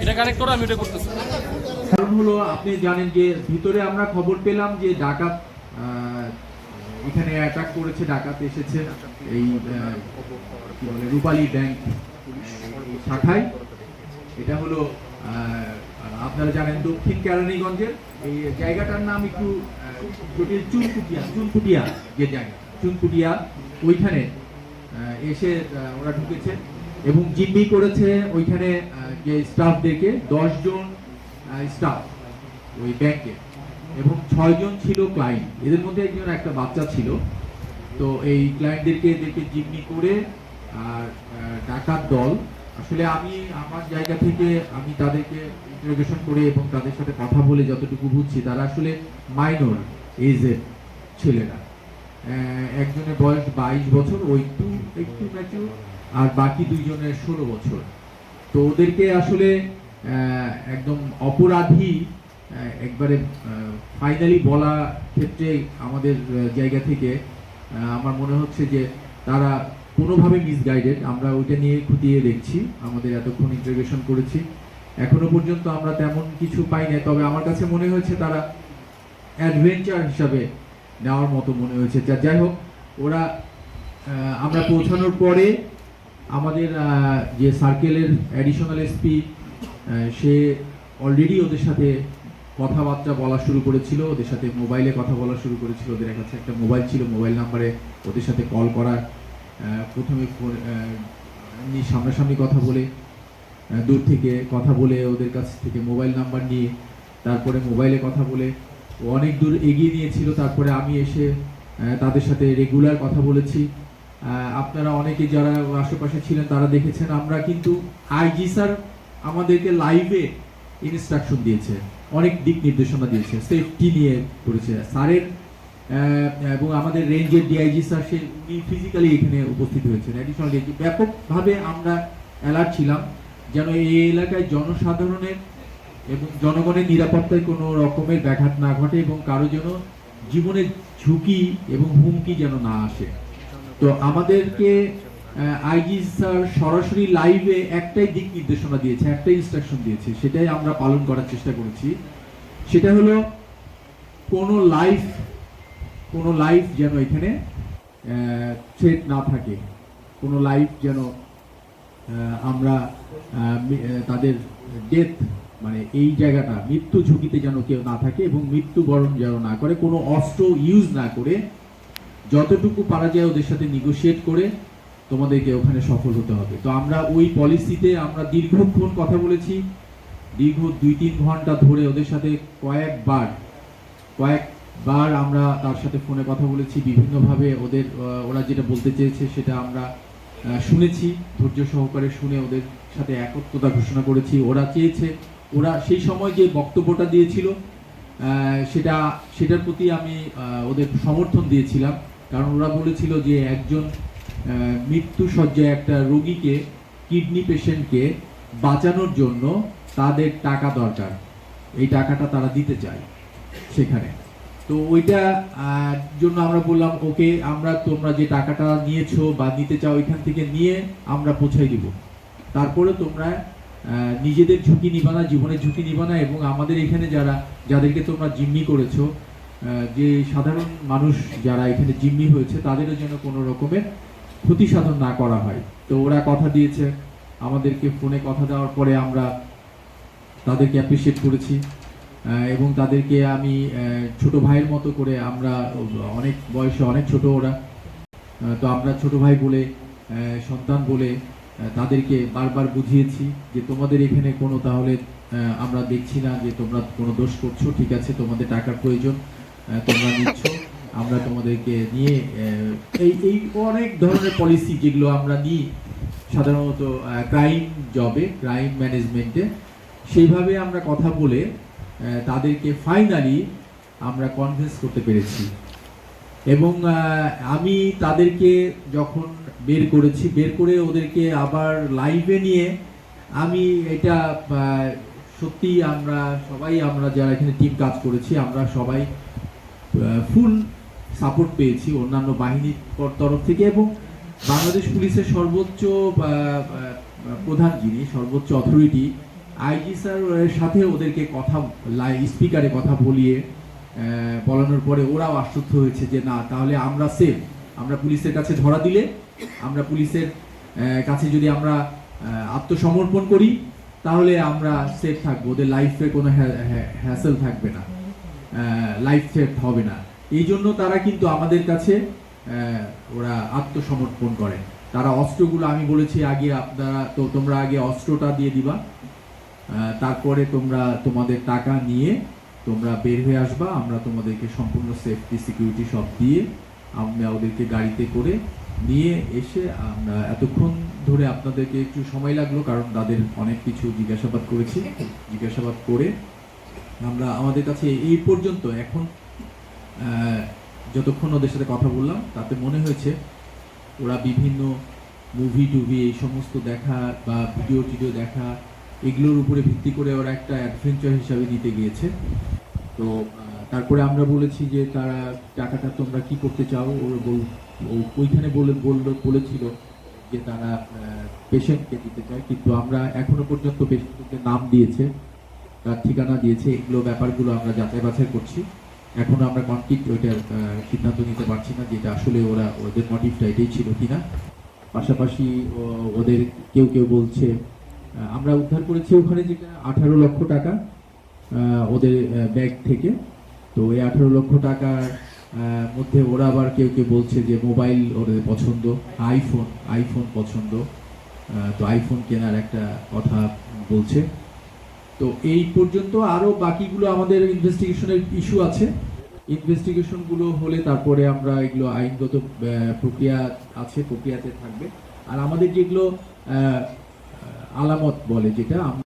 এটা আমি এটা করতেছি। কারণ হলো আপনি জানেন যে ভিতরে আমরা খবর পেলাম যে ডাকাত এখানে অ্যাটাক করেছে, ডাকাত এসেছে এই কি বলে, রূপালী ব্যাংক শাখায়। এটা হলো আপনারা জানেন দক্ষিণ কেরানীগঞ্জের এই জায়গাটার নাম একটু জটিল, চুনকুটিয়া চুনকুটিয়া যে জায়গা, চুনকুটিয়া, ওইখানে এসে ওরা ঢুকেছে এবং জিম্মি করেছে ওইখানে যে স্টাফদেরকে দশ জন স্টাফ ওই ব্যাংকে এবং ছয়জন ছিল ক্লায়েন্ট। এদের মধ্যে একজন একটা বাচ্চা ছিল। তো এই ক্লায়েন্টদেরকে এদেরকে জিম্মি করে, আর ডাকাত দল আসলে আমি আমার জায়গা থেকে আমি তাদেরকে ইন্টারোগেশন করে এবং তাদের সাথে কথা বলে যতটুকু বুঝছি, তারা আসলে মাইনর এজের ছেলেরা। একজনের বয়স বাইশ বছর ওই একটু একটু ম্যাচিউর আর বাকি দুইজনের ষোলো বছর। তো ওদেরকে আসলে একদম অপরাধী একবারে ফাইনালি বলা ক্ষেত্রে আমাদের জায়গা থেকে আমার মনে হচ্ছে যে তারা কোনোভাবে মিসগাইডেড আমরা ওইটা নিয়ে খুঁটিয়ে দেখছি, আমাদের এতক্ষণ ইন্টারভেশন করেছি। এখনও পর্যন্ত আমরা তেমন কিছু পাই না তবে আমার কাছে মনে হয়েছে তারা অ্যাডভেঞ্চার হিসাবে নেওয়ার মতো মনে হয়েছে। যা যাই হোক, ওরা আমরা পৌঁছানোর পরে আমাদের যে সার্কেলের অ্যাডিশনাল এসপি সে অলরেডি ওদের সাথে কথাবার্তা বলা শুরু করেছিল, ওদের সাথে মোবাইলে কথা বলা শুরু করেছিল। ওদের কাছে একটা মোবাইল ছিল মোবাইল নাম্বারে ওদের সাথে কল করার প্রথমে সামনাসামনি কথা বলে দূর থেকে কথা বলে ওদের কাছ থেকে মোবাইল নাম্বার নিয়ে, তারপরে মোবাইলে কথা বলে অনেক দূর এগিয়ে নিয়েছিল, তারপরে আমি এসে তাদের সাথে রেগুলার কথা বলেছি। আপনারা অনেকে যারা আশেপাশে ছিলেন তারা দেখেছেন, আমরা কিন্তু আইজি স্যার আমাদেরকে লাইভে ইনস্ট্রাকশন দিয়েছে, অনেক দিক নির্দেশনা দিয়েছে সেফটি নিয়ে করেছে। স্যারের এবং আমাদের রেঞ্জের ডিআইজি স্যার সে ফিজিক্যালি এখানে উপস্থিত হয়েছেন। অ্যাডিশনাল ডিআইজি ব্যাপকভাবে আমরা অ্যালার্ট ছিলাম যেন এই এলাকায় জনসাধারণের এবং জনগণের নিরাপত্তায় কোনো রকমের ব্যাঘাত না ঘটে এবং কারও যেন জীবনের ঝুঁকি এবং হুমকি যেন না আসে। তো আমাদেরকে আইজি স্যার সরাসরি লাইভে একটাই দিক নির্দেশনা দিয়েছে, একটাই ইনস্ট্রাকশন দিয়েছে, সেটাই আমরা পালন করার চেষ্টা করেছি। সেটা হলো কোনো লাইফ কোনো লাইফ যেন এখানে থ্রেট না থাকে। কোনো লাইফ যেন আমরা তাদের ডেথ মানে এই জায়গাটা, মৃত্যু ঝুঁকিতে যেন কেউ না থাকে এবং মৃত্যুবরণ যেন না করে, কোনো অস্ত্র ইউজ না করে, যতটুকু পারা যায় ওদের সাথে নিগোশিয়েট করে তোমাদেরকে ওখানে সফল হতে হবে। তো আমরা ওই পলিসিতে আমরা দীর্ঘক্ষণ কথা বলেছি। দীর্ঘ দুই তিন ঘণ্টা ধরে ওদের সাথে কয়েকবার কয়েকবার আমরা তার সাথে ফোনে কথা বলেছি, বিভিন্নভাবে ওদের ওরা যেটা বলতে চেয়েছে সেটা আমরা শুনেছি, ধৈর্য সহকারে শুনে ওদের সাথে একত্রতা ঘোষণা করেছি। ওরা চেয়েছে, ওরা সেই সময় যে বক্তব্যটা দিয়েছিল সেটা, সেটার প্রতি আমি ওদের সমর্থন দিয়েছিলাম। কারণ ওরা বলেছিল যে একজন মৃত্যু সজ্জায় একটা রোগীকে, কিডনি পেশেন্টকে বাঁচানোর জন্য তাদের টাকা দরকার। এই টাকাটা তারা দিতে চায় সেখানে। তো ওইটা জন্য আমরা বললাম, ওকে, আমরা তোমরা যে টাকাটা নিয়েছো বা নিতে চাও ওইখান থেকে নিয়ে আমরা পৌঁছাই দিব। তারপরে তোমরা নিজেদের ঝুঁকি নিবা না, জীবনের ঝুঁকি নিবা না এবং আমাদের এখানে যারা, যাদেরকে তোমরা জিম্মি করেছ যে সাধারণ মানুষ যারা এখানে জিম্মি হয়েছে, তাদেরও যেন কোনো রকমের ক্ষতি সাধন না করা হয়। তো ওরা কথা দিয়েছে, আমাদেরকে ফোনে কথা দেওয়ার পরে আমরা তাদেরকে অ্যাপ্রিসিয়েট করেছি। এবং তাদেরকে আমি ছোট ভাইয়ের মতো করে আমরা, অনেক বয়সে অনেক ছোট ওরা তো আমরা ছোট ভাই বলে সন্তান বলে তাদেরকে বারবার বুঝিয়েছি যে তোমাদের এখানে কোনো তাহলে আমরা দেখছি না যে তোমরা কোনো দোষ করছ, ঠিক আছে, তোমাদের টাকার প্রয়োজন তোমরা নিচ্ছ, আমরা তোমাদেরকে নিয়ে এই এই অনেক ধরনের পলিসি যেগুলো আমরা নিই, সাধারণত ক্রাইম জবে ক্রাইম ম্যানেজমেন্টে সেইভাবে আমরা কথা বলে তাদেরকে ফাইনালি আমরা কনভিন্স করতে পেরেছি। এবং আমি তাদেরকে যখন বের করেছি, বের করে ওদেরকে আবার লাইভে নিয়ে আমি এটা সত্যি আমরা সবাই, আমরা যারা এখানে টিম কাজ করেছি, আমরা সবাই ফুল সাপোর্ট পেয়েছি অন্যান্য বাহিনীর তরফ থেকে এবং বাংলাদেশ পুলিশের সর্বোচ্চ প্রধান যিনি, সর্বোচ্চ অথরিটি আইজি স্যার সাথে ওদেরকে কথা স্পিকারে কথা বলিয়ে বলানোর পরে ওরাও আশ্বস্ত হয়েছে যে না, তাহলে আমরা সেফ আমরা পুলিশের কাছে ধরা দিলে, আমরা পুলিশের কাছে যদি আমরা আত্মসমর্পণ করি, তাহলে আমরা সেফ থাকব। ওদের লাইফে কোনো হ্যাসেল থাকবে না। লাইফ সেফ হবে না। এই জন্য তারা কিন্তু আমাদের কাছে ওরা আত্মসমর্পণ করে। তারা অস্ত্রগুলো, আমি বলেছি আগে আপনারা, তো তোমরা আগে অস্ত্রটা দিয়ে দিবা। তারপরে তোমরা তোমাদের টাকা নিয়ে তোমরা বের হয়ে আসবা, আমরা তোমাদেরকে সম্পূর্ণ সেফটি সিকিউরিটি সব দিয়ে আমরা ওদেরকে গাড়িতে করে নিয়ে এসে আমরা এতক্ষণ ধরে আপনাদেরকে একটু সময় লাগল, কারণ তাদের অনেক কিছু জিজ্ঞাসাবাদ করেছি। জিজ্ঞাসাবাদ করে আমরা আমাদের কাছে এই পর্যন্ত। এখন যতক্ষণ ওদের সাথে কথা বললাম, তাতে মনে হয়েছে ওরা বিভিন্ন মুভি টুভি এই সমস্ত দেখা বা ভিডিও টিডিও দেখা এগুলোর উপরে ভিত্তি করে ওরা একটা অ্যাডভেঞ্চার হিসাবে নিতে গিয়েছে। তো তারপরে আমরা বলেছি যে তারা টাকাটা তোমরা কি করতে চাও? ওর ওইখানে বলে, বলল, বলেছিল যে তারা পেশেন্টকে দিতে চায়। কিন্তু আমরা এখনও পর্যন্ত পেশেন্টকে নাম দিয়েছে, তার ঠিকানা দিয়েছে, এগুলো ব্যাপারগুলো আমরা যাচাই বাছাই করছি। এখনও আমরা কনক্রিট ওইটার সিদ্ধান্ত নিতে পারছি না যেটা আসলে ওরা ওদের মোটিভটা এটাই ছিল কিনা। পাশাপাশি ওদের কেউ কেউ বলছে আমরা উদ্ধার করেছি ওখানে যেটা আঠারো লক্ষ টাকা ওদের ব্যাগ থেকে। তো এই আঠারো লক্ষ টাকার মধ্যে ওরা আবার কেউ কেউ বলছে যে মোবাইল ওদের পছন্দ, আইফোন আইফোন পছন্দ। তো আইফোন কেনার একটা কথা বলছে। তো এই পর্যন্ত আরও বাকিগুলো আমাদের ইনভেস্টিগেশনের ইস্যু আছে। ইনভেস্টিগেশনগুলো হলে তারপরে আমরা এগুলো আইনগত প্রক্রিয়া আছে, প্রক্রিয়াতে থাকবে। আর আমাদের যেগুলো আলামত বলে যেটা